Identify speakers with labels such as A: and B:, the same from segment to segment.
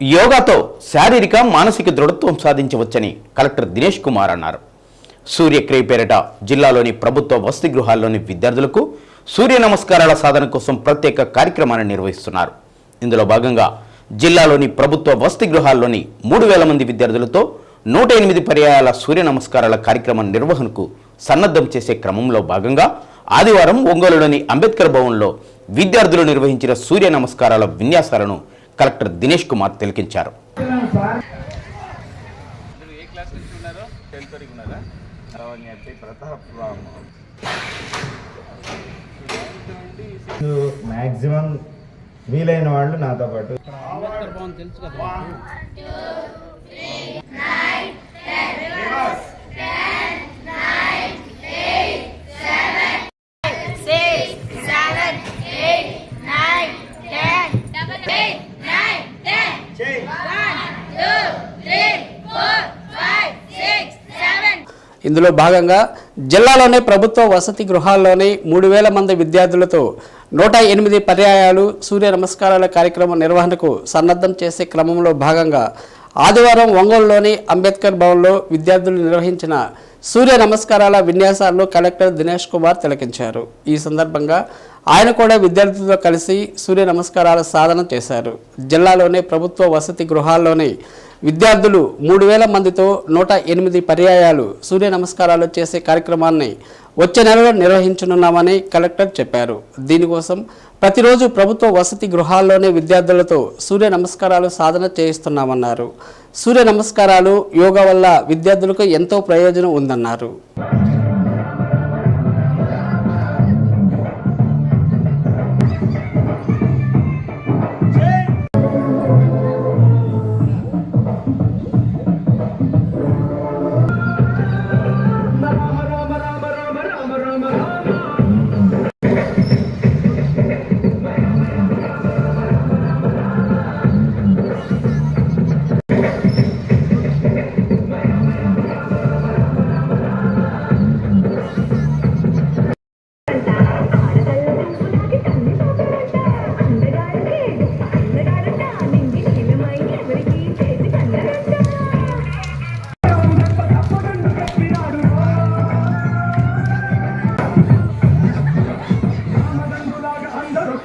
A: యోగాతో శారీరక మానసిక దృఢత్వం సాధించవచ్చని కలెక్టర్ దినేష్ కుమార్ అన్నారు. సూర్యక్రియ పేరిట జిల్లాలోని ప్రభుత్వ వసతి గృహాల్లోని విద్యార్థులకు సూర్య నమస్కారాల సాధన కోసం ప్రత్యేక కార్యక్రమాన్ని నిర్వహిస్తున్నారు. ఇందులో భాగంగా జిల్లాలోని ప్రభుత్వ వసతి గృహాల్లోని మూడు వేల మంది విద్యార్థులతో నూట ఎనిమిది పర్యాయాల సూర్య నమస్కారాల కార్యక్రమం నిర్వహణకు సన్నద్ధం చేసే క్రమంలో భాగంగా ఆదివారం ఒంగోలులోని అంబేద్కర్ భవన్లో విద్యార్థులు నిర్వహించిన సూర్య నమస్కారాల విన్యాసాలను కలెక్టర్ దినేష్ కుమార్ తిలకించారు.
B: ఏ క్లాస్ నుంచి ఉన్నారో టెన్త్ వరకు ఉన్నారా లావణ్యతి ప్రతాప్ రామ్
C: మ్యాక్సిమం వీలైన వాళ్ళు నాతో పాటు
D: six,
E: ఇందులో భాగంగా జిల్లాలోనే ప్రభుత్వ వసతి గృహాల్లోని మూడు వేల మంది విద్యార్థులతో నూట ఎనిమిది పర్యాయాలు సూర్య నమస్కారాల కార్యక్రమం నిర్వహణకు సన్నద్ధం చేసే క్రమంలో భాగంగా ఆదివారం ఒంగోలులోని అంబేద్కర్ భవన్లో విద్యార్థులు నిర్వహించిన సూర్య నమస్కారాల విన్యాసాలను కలెక్టర్ దినేష్ కుమార్ తిలకించారు. ఈ సందర్భంగా ఆయన కూడా విద్యార్థులతో కలిసి సూర్య నమస్కారాల సాధన చేశారు. జిల్లాలోని ప్రభుత్వ వసతి గృహాల్లోని విద్యార్థులు మూడు వేల మందితో నూట ఎనిమిది పర్యాయాలు సూర్య నమస్కారాలు చేసే కార్యక్రమాన్ని వచ్చే నెలలో నిర్వహించనున్నామని కలెక్టర్ చెప్పారు. దీనికోసం ప్రతిరోజు ప్రభుత్వ వసతి గృహాల్లోనే విద్యార్థులతో సూర్య నమస్కారాలు సాధన చేయిస్తున్నామన్నారు. సూర్య నమస్కారాలు యోగా వల్ల విద్యార్థులకు ఎంతో ప్రయోజనం ఉందన్నారు.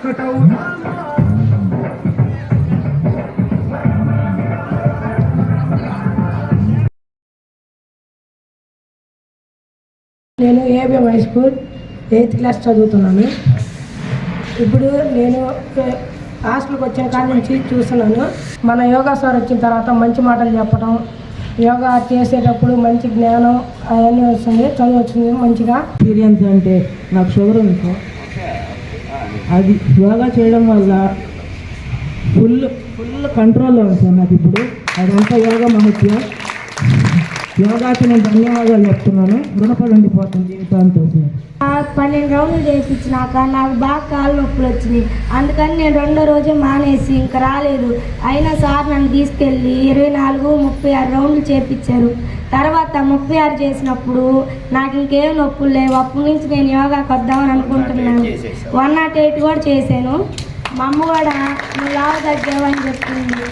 F: నేను ABM high school eighth class చదువుతున్నాను. ఇప్పుడు నేను హాస్టల్కి వచ్చిన కాడి నుంచి చూస్తున్నాను. మన యోగా సార్ వచ్చిన తర్వాత మంచి మాటలు చెప్పడం యోగా చేసేటప్పుడు మంచి జ్ఞానం అవన్నీ వస్తుంది చదువు వచ్చింది మంచిగా.
G: ఎక్స్పీరియన్స్ అంటే నాకు షుగర్ ఉంది అది యోగా చేయడం వల్ల ఫుల్ ఫుల్ కంట్రోల్లో ఉంది సార్ నాకు ఇప్పుడు. అదంతా యోగా మహత్యం. యోగాకి నేను ధన్యవాదాలు చెప్తున్నాను. రుణపడి ఉండిపోతుంది జీవితాంతం సార్.
H: పన్నెండు రౌండ్లు చేయించినాక నాకు బాగా కాళ్ళు నొప్పులు వచ్చినాయి. అందుకని నేను రెండో రోజే మానేసి ఇంకా రాలేదు. అయినా సార్ నన్ను తీసుకెళ్ళి ఇరవై నాలుగు ముప్పై ఆరు రౌండ్లు చేపించారు. తర్వాత ముప్పై ఆరు చేసినప్పుడు నాకు ఇంకేం నొప్పులు లేవు. అప్పటి నుంచి నేను యోగాకి వద్దామని అనుకుంటున్నాను. వన్ నాట్ ఎయిట్ కూడా చేశాను. మా అమ్మ కూడా నువ్వు లావు తగ్గావని చెప్పింది.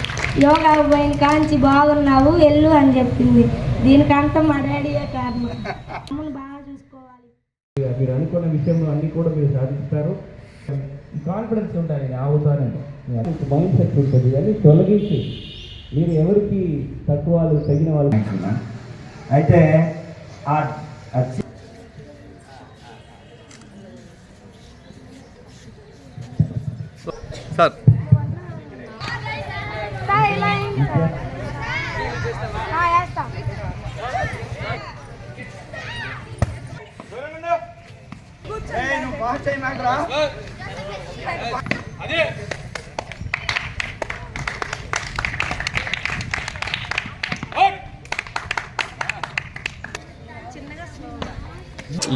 H: యోగా పోయిన కాంచి బాగున్నావు వెళ్ళు అని చెప్పింది. దీనికంతా మా డాడీయే కారణం. అమ్మను బాగా చూసుకోవాలి.
G: మీరు అనుకున్న విషయంలో అన్ని కూడా మీరు సాధిస్తారు. కాన్ఫిడెన్స్ ఉండాలి నేను అవుతానని మైండ్ సెట్ ఉంటుంది అది తొలగించి. మీరు ఎవరికి తక్కువ వాళ్ళు తగిన వాళ్ళు
C: అయితే ఆ ఆ చి-
B: సార్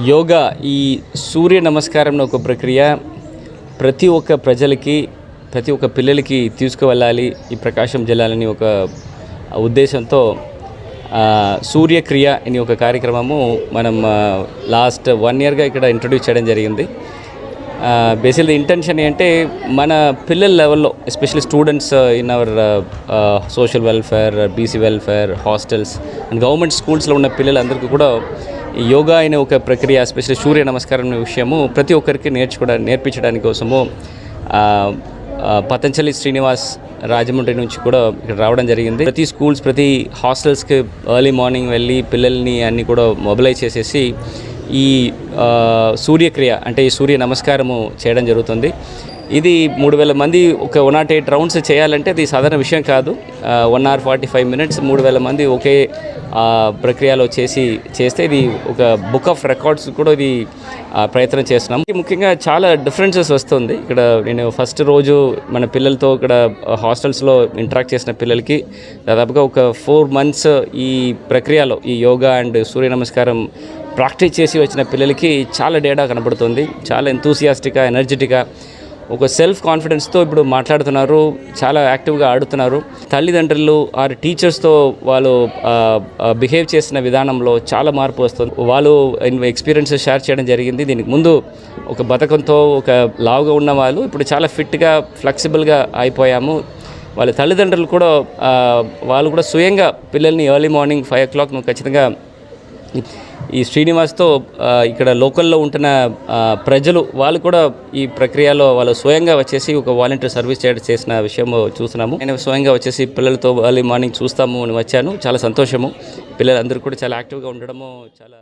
I: యోగా ఈ సూర్య నమస్కారం ఒక ప్రక్రియ ప్రతి ఒక్క ప్రజలకి ప్రతి ఒక్క పిల్లలకి తీసుకువెళ్ళాలి ఈ ప్రకాశం జల్లాలని ఒక ఉద్దేశంతో సూర్యక్రియ అనే ఒక కార్యక్రమము మనం లాస్ట్ వన్ ఇయర్గా ఇక్కడ ఇంట్రడ్యూస్ చేయడం జరిగింది. బేసిక్ ఇంటెన్షన్ ఏంటంటే మన పిల్లల లెవెల్లో especially students in our social welfare BC welfare hostels and government స్కూల్స్లో ఉన్న పిల్లలందరికీ కూడా యోగా అనే ఒక ప్రక్రియ ఎస్పెషల్లీ సూర్య నమస్కారం అనే విషయము ప్రతి ఒక్కరికి నేర్చుకోవడానికి నేర్పించడానికి కోసము పతంజలి శ్రీనివాస్ రాజమండ్రి నుంచి కూడా ఇక్కడ రావడం జరిగింది. ప్రతి స్కూల్స్ ప్రతి హాస్టల్స్కి ఎర్లీ మార్నింగ్ వెళ్ళి పిల్లల్ని అన్నీ కూడా మొబిలైజ్ చేసేసి ఈ సూర్యక్రియ అంటే ఈ సూర్య నమస్కారము చేయడం జరుగుతుంది. ఇది మూడు వేల మంది ఒక వన్ నాట్ ఎయిట్ రౌండ్స్ చేయాలంటే అది సాధారణ విషయం కాదు. One hour forty five minutes మూడు వేల మంది ఒకే ప్రక్రియలో చేసి చేస్తే ఇది ఒక బుక్ ఆఫ్ రికార్డ్స్ కూడా ఇది ప్రయత్నం చేస్తున్నాం. ముఖ్యంగా చాలా డిఫరెన్సెస్ వస్తుంది. ఇక్కడ నేను ఫస్ట్ రోజు మన పిల్లలతో ఇక్కడ హాస్టల్స్లో ఇంటరాక్ట్ చేసిన పిల్లలకి దాదాపుగా ఒక ఫోర్ మంత్స్ ఈ ప్రక్రియలో ఈ యోగా అండ్ సూర్య నమస్కారం ప్రాక్టీస్ చేసి వచ్చిన పిల్లలకి చాలా డేటా కనబడుతుంది. చాలా ఎంతూసియాస్టిక్గా ఎనర్జెటిక్గా ఒక సెల్ఫ్ కాన్ఫిడెన్స్తో ఇప్పుడు మాట్లాడుతున్నారు చాలా యాక్టివ్గా ఆడుతున్నారు. తల్లిదండ్రులు ఆర్ టీచర్స్తో వాళ్ళు బిహేవ్ చేసిన విధానంలో చాలా మార్పు వస్తుంది. వాళ్ళు ఎక్స్పీరియన్సెస్ షేర్ చేయడం జరిగింది. దీనికి ముందు ఒక బతకంతో ఒక లావుగా ఉన్న వాళ్ళు ఇప్పుడు చాలా ఫిట్గా ఫ్లెక్సిబుల్గా అయిపోయాము. వాళ్ళ తల్లిదండ్రులు కూడా వాళ్ళు కూడా స్వయంగా పిల్లల్ని early morning five o'clock ఖచ్చితంగా ఈ శ్రీనివాస్తో ఇక్కడ లోకల్లో ఉంటున్న ప్రజలు వాళ్ళు కూడా ఈ ప్రక్రియలో వాళ్ళు స్వయంగా వచ్చేసి ఒక వాలంటీర్ సర్వీస్ చేయడం చేసిన విషయం చూస్తున్నాము. నేను స్వయంగా వచ్చేసి పిల్లలతో వాళ్ళు మార్నింగ్ చూస్తాము అని వచ్చాను. చాలా సంతోషము. పిల్లలందరూ కూడా చాలా యాక్టివ్గా ఉండడము చాలా